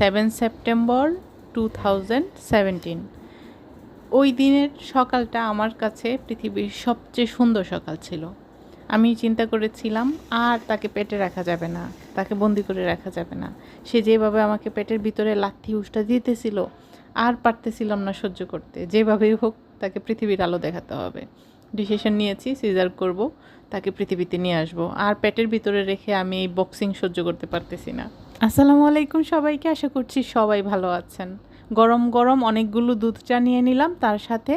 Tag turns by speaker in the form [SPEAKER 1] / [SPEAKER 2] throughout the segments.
[SPEAKER 1] Seven September two thousand seventeen. ওই দিনের সকালটা আমার কাছে পৃথিবীর সবচেয়ে সুন্দর সকাল ছিল। আমি চিন্তা করেছিলাম, আর তাকে পেটে রাখা যাবে না, তাকে বন্দি করে রাখা যাবে না। সে যেভাবে আমাকে পেটের ভিতরে লাথি উষ্টা দিতেছিল, আর পারতেছিলাম না সহ্য করতে। যেভাবেই হোক, তাকে পৃথিবীর আলো দেখাতে হবে। ডিসিশন নিয়েছি, সিজার করব, তাকে পৃথিবীতে নিয়ে আসব। আর পেটের ভিতরে রেখে আমি এই বক্সিং সহ্য করতে পারতেছি না। আসসালামু আলাইকুম সবাইকে, আশা করছি সবাই ভালো আছেন। গরম গরম অনেকগুলো দুধ চা নিয়ে নিলাম, তার সাথে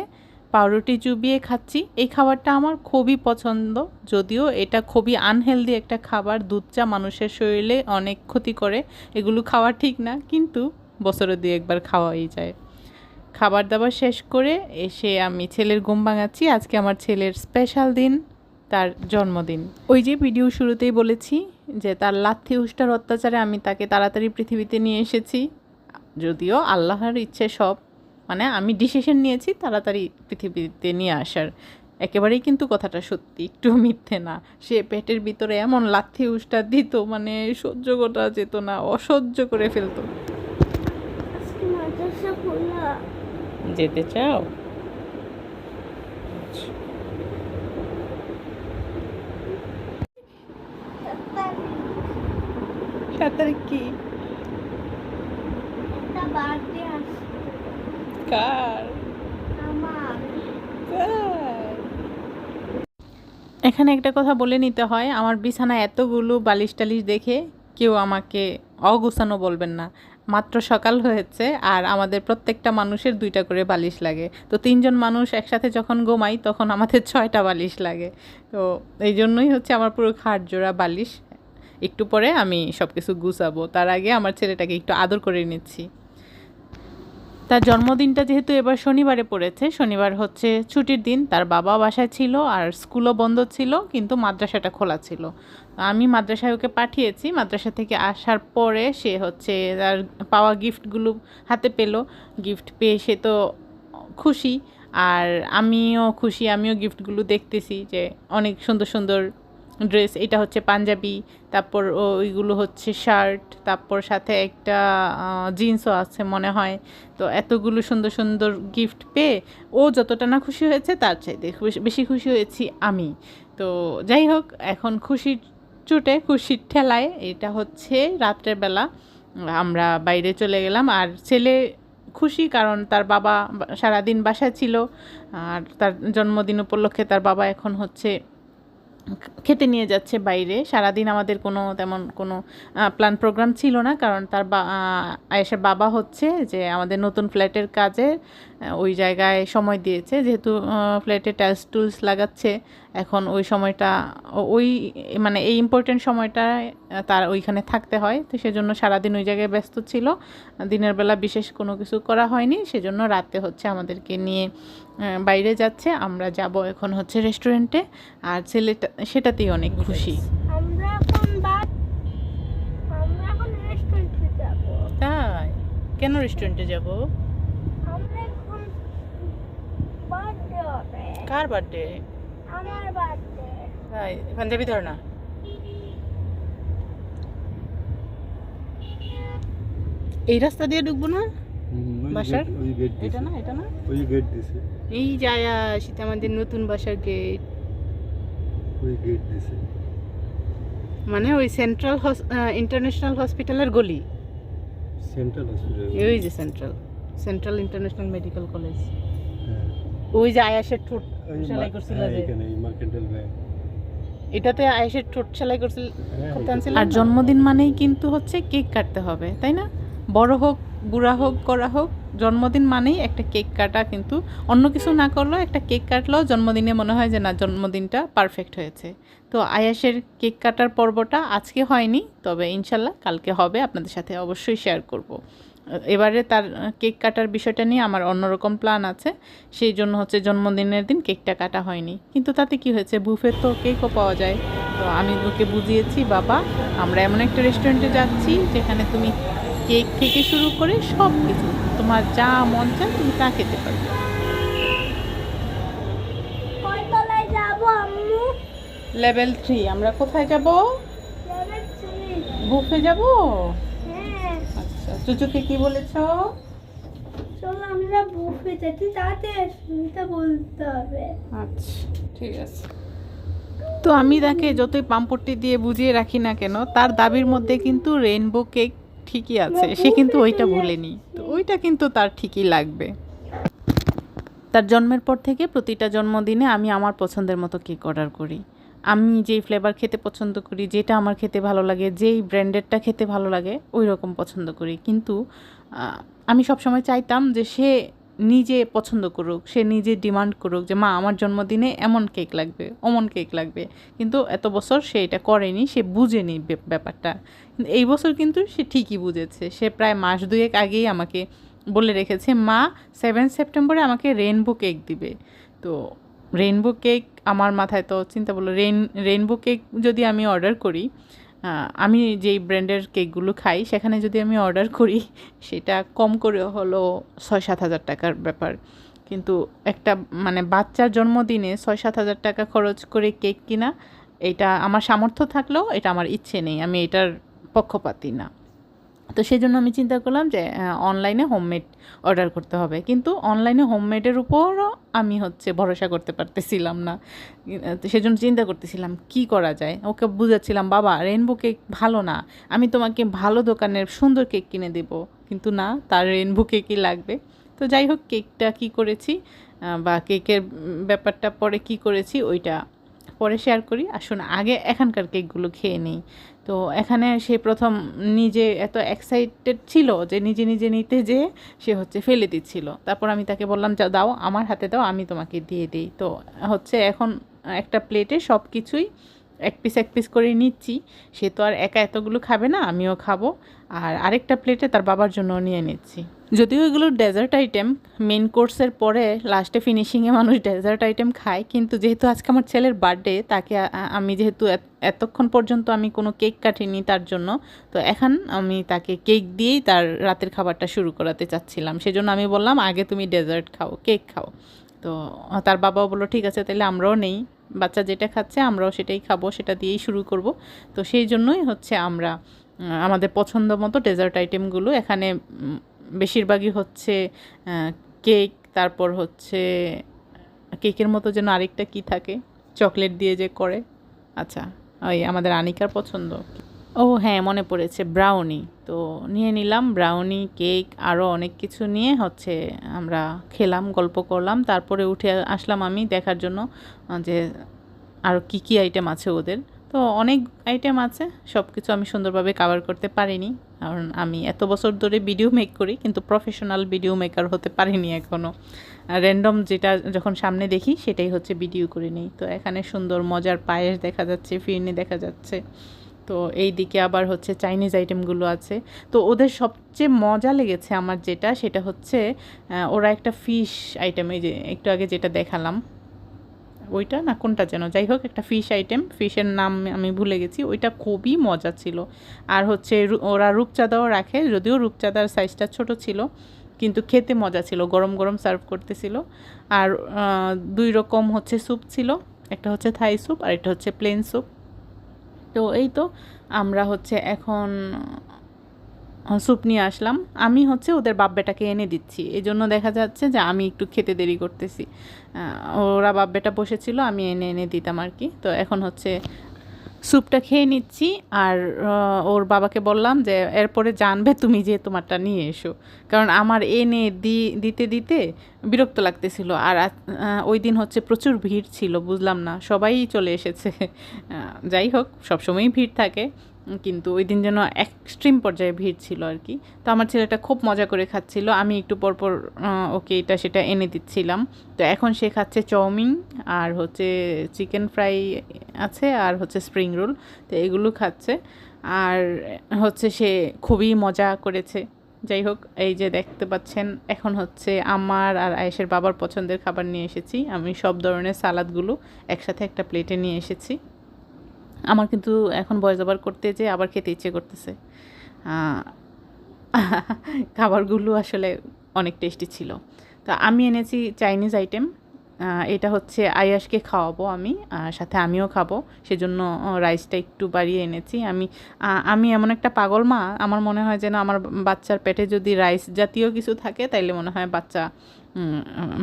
[SPEAKER 1] পাউরুটি চুবিয়ে খাচ্ছি। এই খাবারটা আমার খুবই পছন্দ, যদিও এটা খুবই আনহেলদি একটা খাবার। দুধ চা মানুষের শরীরে অনেক ক্ষতি করে, এগুলো খাওয়া ঠিক না, কিন্তু বছরে দুই একবার খাওয়াই যায়। খাবার দাবার শেষ করে এসে আমি ছেলের ঘুম ভাঙাচ্ছি। আজকে আমার ছেলের স্পেশাল দিন, তার জন্মদিন। ওই যে ভিডিও শুরুতেই বলেছি যে তার লাথি উষ্টার অত্যাচারে আমি তাকে তাড়াতাড়ি পৃথিবীতে নিয়ে এসেছি। যদিও আল্লাহর ইচ্ছে সব মানে আমি ডিসিশন নিয়েছি তাড়াতাড়ি পৃথিবীতে নিয়ে আসার। একেবারেই কিন্তু কথাটা সত্যি একটু মিথ্যে না। সে পেটের ভিতরে এমন লাথি উষ্টা দিত মানে সহ্য করা যেত না অসহ্য করে ফেলতো। যেতে চাও? সাত তারিখ কি কার? এখানে একটা কথা বলে নিতে হয় আমার বিছানায় এতগুলো বালিশ টালিশ দেখে কেউ আমাকে অগুছানো বলবেন না। মাত্র সকাল হয়েছে আর আমাদের প্রত্যেকটা মানুষের দুইটা করে বালিশ লাগে। তো তিনজন মানুষ একসাথে যখন ঘুমাই তখন আমাদের ছয়টা বালিশ লাগে। তো এই জন্যই হচ্ছে আমার পুরো খাট জোড়া বালিশ একটু পরে আমি সব কিছু গুছাবো। তার আগে আমার ছেলেটাকে একটু আদর করে নিচ্ছি। তার জন্মদিনটা যেহেতু এবার শনিবারে পড়েছে, শনিবার হচ্ছে ছুটির দিন। তার বাবা বাসায় ছিল আর স্কুলও বন্ধ ছিল, কিন্তু মাদ্রাসাটা খোলা ছিল। আমি মাদ্রাসায় ওকে পাঠিয়েছি। মাদ্রাসা থেকে আসার পরে সে হচ্ছে তার পাওয়া গিফটগুলো হাতে পেল। গিফট পেয়ে সে তো খুশি। আর আমিও খুশি, আমিও গিফটগুলো দেখতেছি যে অনেক সুন্দর সুন্দর ড্রেস, এটা হচ্ছে পাঞ্জাবি, তারপর ওইগুলো হচ্ছে শার্ট, তারপর সাথে একটা জিন্সও আছে মনে হয়। তো এতগুলো সুন্দর সুন্দর গিফট পেয়ে ও যতটা না খুশি হয়েছে, তার চাইতে বেশি খুশি হয়েছি আমি। তো যাই হোক, এখন খুশির চোটে, খুশির ঠেলায়, এটা হচ্ছে রাত্রের বেলা, আমরা বাইরে চলে গেলাম। আর ছেলে খুশি কারণ তার বাবা সারাদিন বাসায় ছিল, আর তার জন্মদিন উপলক্ষে তার বাবা এখন হচ্ছে খেতে নিয়ে যাচ্ছে বাইরে। সারাদিন আমাদের কোনো তেমন কোনো প্ল্যান প্রোগ্রাম ছিল না, কারণ তার বা আয়েশার বাবা হচ্ছে যে আমাদের নতুন ফ্ল্যাটের কাজে ওই জায়গায় সময় দিয়েছে। যেহেতু ফ্ল্যাটে টাইলস টুলস লাগাচ্ছে এখন ওই সময়টা ওই মানে এই ইম্পর্টেন্ট সময়টায় আহ, তার ওইখানে থাকতে হয়। তো সেজন্য সারাদিন ওই জায়গায় ব্যস্ত ছিল। দিনের বেলা বিশেষ কোনো কিছু করা হয়নি। সেজন্য রাতে হচ্ছে আমাদেরকে নিয়ে বাইরে যাচ্ছে। আমরা যাব এখন হচ্ছে রেস্টুরেন্টে আর ছেলেটা সেটাতেই অনেক খুশি। তাই? কেন রেস্টুরেন্টে যাব
[SPEAKER 2] আমরা এখন বার্থডে হবে
[SPEAKER 1] কার বার্থডে
[SPEAKER 2] আমার বার্থডে
[SPEAKER 1] তাই পাঞ্জাবি ধর না। এই রাস্তা দিয়ে ঢুকবো না? বাসার? এটা না এটা না?
[SPEAKER 3] ওই গেট দিছে।
[SPEAKER 1] এই যায় সেটা আমাদের নতুন বাসার গেট
[SPEAKER 3] ওই গেট দিছে।
[SPEAKER 1] মানে ওই সেন্ট্রাল ইন্টারন্যাশনাল হসপিটালের গলি।
[SPEAKER 3] সেন্ট্রাল হসপিটাল
[SPEAKER 1] ওই যে central central international medical college ওই যে আয়াসের ঠোঁট সেলাই করছিল
[SPEAKER 3] হ্যাঁ,
[SPEAKER 1] যে। এটাতে আয়েশের ঠোঁট সেলাই করছিল
[SPEAKER 3] হ্যাঁ,
[SPEAKER 1] করতে আর জন্মদিন মানেই কিন্তু হচ্ছে কেক কাটতে হবে তাই না? বড় হোক বুড়া হোক করা হোক জন্মদিন মানেই একটা কেক কাটা কিন্তু। অন্য কিছু না করলেও একটা কেক কাটলেও জন্মদিনে মনে হয় যে না জন্মদিনটা পারফেক্ট হয়েছে। তো আয়াসের কেক কাটার পর্বটা আজকে হয়নি তবে ইনশাল্লাহ কালকে হবে আপনাদের সাথে অবশ্যই শেয়ার করব। এবারে তার কেক কাটার বিষয়টা নিয়ে আমার অন্যরকম প্ল্যান আছে। সেই জন্য হচ্ছে জন্মদিনের দিন কেকটা কাটা হয়নি। কিন্তু তাতে কি হয়েছে? বুফে তো কেকও পাওয়া যায়। তো আমি ওকে বুঝিয়েছি বাবা আমরা এমন একটা রেস্টুরেন্টে যাচ্ছি যেখানে তুমি কেক থেকে শুরু করে সব কিছু তোমার যা মন চায় তুমি তা খেতে পারবে। লেভেল থ্রি আমরা কোথায় যাব? বুফে যাব? চুচুকে কি বলেছ?
[SPEAKER 2] চলো আমরা বুফে যাচ্ছি তাতে বলতে হবে।
[SPEAKER 1] আচ্ছা ঠিক আছে। তো আমি তাকে যতই পাম্পট্টি দিয়ে বুঝিয়ে রাখি না কেন তার দাবির মধ্যে কিন্তু রেইনবো কেক ঠিকই আছে। সে কিন্তু ওইটা ভুলেনি। তো ওইটা কিন্তু তার ঠিকই লাগবে। তার জন্মের পর থেকে প্রতিটা জন্মদিনে আমি আমার পছন্দের মতো কেক অর্ডার করি। আমি যেই ফ্লেভার খেতে পছন্দ করি, যেটা আমার খেতে ভালো লাগে, যেই ব্র্যান্ডেডটা খেতে ভালো লাগে ওই রকম পছন্দ করি। কিন্তু আমি সবসময় চাইতাম যে সে নিজে পছন্দ করুক, সে নিজে ডিমান্ড করুক যে, মা, আমার জন্মদিনে এমন কেক লাগবে, অমন কেক লাগবে। কিন্তু এত বছর সে এটা করেনি, সে বুঝেনি ব্যাপারটা। এই বছর কিন্তু সে ঠিকই বুঝেছে। সে প্রায় মাস দুয়েক আগেই আমাকে বলে রেখেছে, মা সেভেন সেপ্টেম্বরে আমাকে রেনবো কেক দিবে। তো রেনবো কেক আমার মাথায় তো চিন্তা বলল রেন রেনবো কেক যদি আমি অর্ডার করি আমি যেই ব্র্যান্ডের কেকগুলো খাই, সেখানে যদি আমি অর্ডার করি, সেটা কম করে হলো ছয় সাত হাজার টাকার ব্যাপার। কিন্তু একটা মানে বাচ্চার জন্মদিনে ছয় সাত হাজার টাকা খরচ করে কেক কিনা, এটা আমার সামর্থ্য থাকলেও এটা আমার ইচ্ছে নেই, আমি এটার পক্ষপাতি না। তো সেই জন্য আমি চিন্তা করলাম যে অনলাইনে হোমমেড অর্ডার করতে হবে। কিন্তু অনলাইনে হোমমেডের উপরও আমি হচ্ছে ভরসা করতে পারতেছিলাম না। তো সেজন্য চিন্তা করতেছিলাম, কি করা যায়? ওকে বুঝাচ্ছিলাম, বাবা রেনবো কেক ভালো না। আমি তোমাকে ভালো দোকানের সুন্দর কেক কিনে দেব। কিন্তু না, তার রেনবো কেকই লাগবে। তো যাই হোক কেকটা কি করেছি? বা কেকের ব্যাপারটা পরে কি করেছি, ওইটা পরে শেয়ার করি। আসুন, আগে এখানকার কেকগুলো খেয়ে নিই। তো এখানে সে প্রথম নিজে এত এক্সাইটেড ছিল যে নিজে নিজে নিতে যে সে হচ্ছে ফেলে দিচ্ছিল। তারপর আমি তাকে বললাম যা দাও, আমার হাতে দাও, আমি তোমাকে দিয়ে দিই। তো হচ্ছে এখন একটা প্লেটে সব কিছুই এক পিস এক পিস করে নিচ্ছি। সে তো আর একা এতগুলো খাবে না, আমিও খাব। আর আরেকটা প্লেটে তার বাবার জন্য নিয়ে নিচ্ছি। যদিও এগুলো ডেজার্ট আইটেম মেন কোর্সের পরে লাস্টে ফিনিশিংয়ে মানুষ ডেজার্ট আইটেম খায়, কিন্তু যেহেতু আজকে আমার ছেলের বার্থডে তাকে আমি যেহেতু এতক্ষণ পর্যন্ত আমি কোনো কেক কাটিনি তার জন্য, তো এখন আমি তাকে কেক দিয়েই তার রাতের খাবারটা শুরু করাতে চাচ্ছিলাম। সেজন্য আমি বললাম, আগে তুমি ডেজার্ট খাও কেক খাও। তো তার বাবাও বলল, ঠিক আছে তাহলে আমরাও নেই। বাচ্চা যেটা খাচ্ছে, আমরাও সেটাই খাব, সেটা দিয়েই শুরু করব। তো সেই জন্যই হচ্ছে আমরা আমাদের পছন্দ মতো ডেজার্ট আইটেমগুলো এখানে বেশিরভাগই হচ্ছে কেক, তারপর হচ্ছে, কেকের মতো যেন আরেকটা কি থাকে? চকলেট দিয়ে যে করে। আচ্ছা ওই আমাদের আনিকার পছন্দ। ও হ্যাঁ মনে পড়েছে, ব্রাউনি। তো নিয়ে নিলাম, ব্রাউনি, কেক আরও অনেক কিছু নিয়ে হচ্ছে আমরা খেলাম, গল্প করলাম। তারপরে উঠে আসলাম আমি দেখার জন্য যে আরও কী কী আইটেম আছে ওদের। তো অনেক আইটেম আছে সব কিছু আমি সুন্দরভাবে কাভার করতে পারিনি। কারণ আমি এত বছর ধরে ভিডিও মেক করি, কিন্তু প্রফেশনাল ভিডিও মেকার হতে পারিনি এখনও র্যান্ডম যেটা যখন সামনে দেখি, সেটাই হচ্ছে ভিডিও করে নিই। তো এখানে সুন্দর মজার পায়েস দেখা যাচ্ছে, ফিরনি দেখা যাচ্ছে। তো এই দিকে আবার হচ্ছে চাইনিজ আইটেমগুলো আছে। তো ওদের সবচেয়ে মজা লেগেছে আমার যেটা, সেটা হচ্ছে ওরা একটা ফিশ আইটেম এই যে একটু আগে যেটা দেখালাম ওইটা না কোনটা যেন? যাই হোক, একটা ফিশ আইটেম ফিশের নাম আমি ভুলে গেছি। ওইটা খুবই মজা ছিল। আর হচ্ছে ওরা রূপচাঁদাও রাখে, যদিও রূপচাঁদার সাইজটা ছোট ছিল, কিন্তু খেতে মজা ছিল, গরম গরম সার্ভ করতেছিল। আর দুই রকম হচ্ছে স্যুপ ছিল, একটা হচ্ছে থাই স্যুপ আর একটা হচ্ছে প্লেন স্যুপ তো এই তো, আমরা হচ্ছে এখন স্যুপ নিয়ে আসলাম। আমি হচ্ছে ওদের বাপ বেটাকে এনে দিচ্ছি। এই জন্য দেখা যাচ্ছে যে আমি একটু খেতে দেরি করতেছি। ওরা বাপ বেটা বসেছিল, আমি এনে এনে দিতাম আর কি। তো এখন হচ্ছে স্যুপটা খেয়ে নিচ্ছি আর ওর বাবাকে বললাম যে, এরপরে জানবে তুমি যে তোমারটা নিয়ে এসো। কারণ আমার এনে দি, দিতে দিতে বিরক্ত লাগতেছিল। আর ওই দিন হচ্ছে প্রচুর ভিড় ছিল, বুঝলাম না। সবাই চলে এসেছে। যাই হোক, সবসময়ই ভিড় থাকে। কিন্তু ওই দিন যেন এক্সট্রিম পর্যায়ে ভিড় ছিল আর কি। তো আমার ছেলেটা খুব মজা করে খাচ্ছিল। আমি একটু পরপর ওকে এটা সেটা এনে দিচ্ছিলাম। তো এখন সে খাচ্ছে চাউমিন আর হচ্ছে চিকেন ফ্রাই আছে আর হচ্ছে স্প্রিং রোল তো এগুলো খাচ্ছে। আর হচ্ছে সে খুবই মজা করেছে। যাই হোক, এই যে দেখতে পাচ্ছেন, এখন হচ্ছে আমার আর আয়েশের বাবার পছন্দের খাবার নিয়ে এসেছি। আমি সব ধরনের সালাদগুলো একসাথে একটা প্লেটে নিয়ে এসেছি। আমার কিন্তু এখন ভয়েস ওভার করতে যে আবার খেতে ইচ্ছে করতেছে। খাবারগুলো আসলে অনেক টেস্টি ছিল। তো আমি এনেছি চাইনিজ আইটেম এটা হচ্ছে আয়াসকে খাওয়াবো আমি, আর সাথে আমিও খাব। সেজন্য রাইসটা একটু বাড়িয়ে এনেছি। আমি আমি এমন একটা পাগল মা, আমার মনে হয় যেন আমার বাচ্চার পেটে যদি রাইস জাতীয় কিছু থাকে, তাইলে মনে হয় বাচ্চা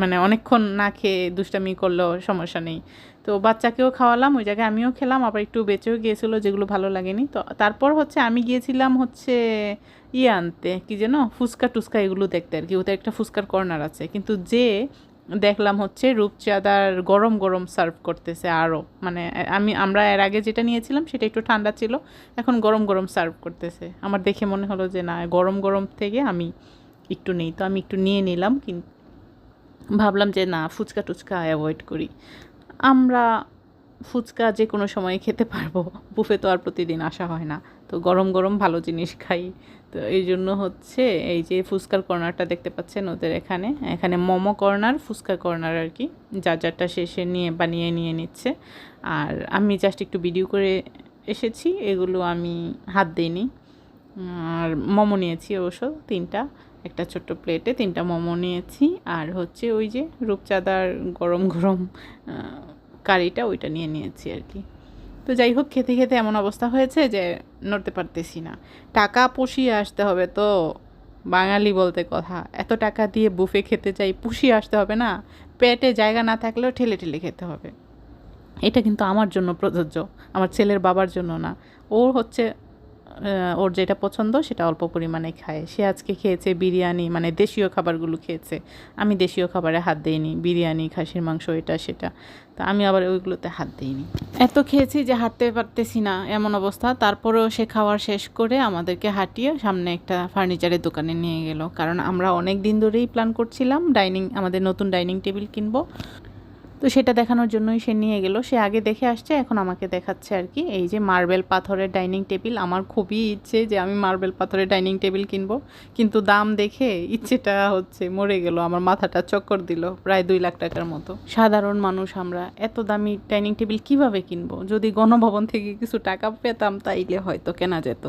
[SPEAKER 1] মানে অনেকক্ষণ না খেয়ে দুষ্টামি করলেও সমস্যা নেই। তো বাচ্চাকেও খাওয়ালাম, ওই জায়গায় আমিও খেলাম, আবার একটু বেঁচেও গিয়েছিল, যেগুলো ভালো লাগেনি। তো তারপর হচ্ছে আমি গিয়েছিলাম হচ্ছে ইয়ে আনতে, কি যেন? ফুচকা টুচকা এগুলো দেখতে আর কি, ওদের একটা ফুচকার কর্নার আছে। কিন্তু যে দেখলাম হচ্ছে রূপচাঁদার গরম গরম সার্ভ করতেছে আরও। মানে আমি, আমরা এর আগে যেটা নিয়েছিলাম সেটা একটু ঠান্ডা ছিল, এখন গরম গরম সার্ভ করতেছে। আমার দেখে মনে হলো যে না, গরম গরম থেকে আমি একটু নেই, তো আমি একটু নিয়ে নিলাম কিন্তু ভাবলাম যে না, ফুচকা টুচকা অ্যাভয়েড করি। আমরা ফুচকা যে কোনো সময় খেতে পারব। বুফে তো আর প্রতিদিন আসা হয় না। তো গরম গরম ভালো জিনিস খাই। তো এই জন্য হচ্ছে এই যে ফুচকার কর্নারটা দেখতে পাচ্ছেন ওদের এখানে। এখানে মোমো কর্নার, ফুচকা কর্নার আর কি। যা যারটা শেষে নিয়ে বানিয়ে নিয়ে নিচ্ছে। আর আমি জাস্ট একটু ভিডিও করে এসেছি। এগুলো আমি হাত দিইনি। আর মোমো নিয়েছি অবশ্য তিনটা। একটা ছোট্ট প্লেটে তিনটা মোমো নিয়েছি। আর হচ্ছে ওই যে রূপচাঁদার গরম গরম কারিটা ওইটা নিয়ে নিয়েছি আর কি। তো যাই হোক, খেতে খেতে এমন অবস্থা হয়েছে যে নড়তে পারতেছি না। টাকা পুষিয়ে আসতে হবে তো, বাঙালি বলতে কথা। এত টাকা দিয়ে বুফে খেতে চাই, পুষিয়ে আসতে হবে না। পেটে জায়গা না থাকলেও ঠেলে ঠেলে খেতে হবে। এটা কিন্তু আমার জন্য প্রযোজ্য, আমার ছেলের বাবার জন্য না। ও হচ্ছে ওর যেটা পছন্দ সেটা অল্প পরিমাণে খায়। সে আজকে খেয়েছে বিরিয়ানি মানে দেশীয় খাবারগুলো খেয়েছে। আমি দেশীয় খাবারে হাত দিইনি, বিরিয়ানি, খাসির মাংস, এটা, সেটা। তা আমি আবার ওইগুলোতে হাত দিইনি। এত খেয়েছি যে হাঁটতে পারতেছি না, এমন অবস্থা। তারপরেও সে খাওয়ার শেষ করে আমাদেরকে হাঁটিয়ে সামনে একটা ফার্নিচারের দোকানে নিয়ে গেল। কারণ আমরা অনেক দিন ধরেই প্ল্যান করছিলাম ডাইনিং আমাদের নতুন ডাইনিং টেবিল কিনবো। তো সেটা দেখানোর জন্যই সে নিয়ে গেল। সে আগে দেখে আসছে, এখন আমাকে দেখাচ্ছে আর কি। এই যে মার্বেল পাথরের ডাইনিং টেবিল, আমার খুবই ইচ্ছে যে আমি মার্বেল পাথরের ডাইনিং টেবিল কিনবো। কিন্তু দাম দেখে ইচ্ছেটা হচ্ছে মরে গেল, আমার মাথাটা চক্কর দিল প্রায় দুই লাখ টাকার মতো। সাধারণ মানুষ আমরা, এত দামি ডাইনিং টেবিল কীভাবে কিনবো? যদি গণভবন থেকে কিছু টাকা পেতাম তাইলে হয়তো কেনা যেত।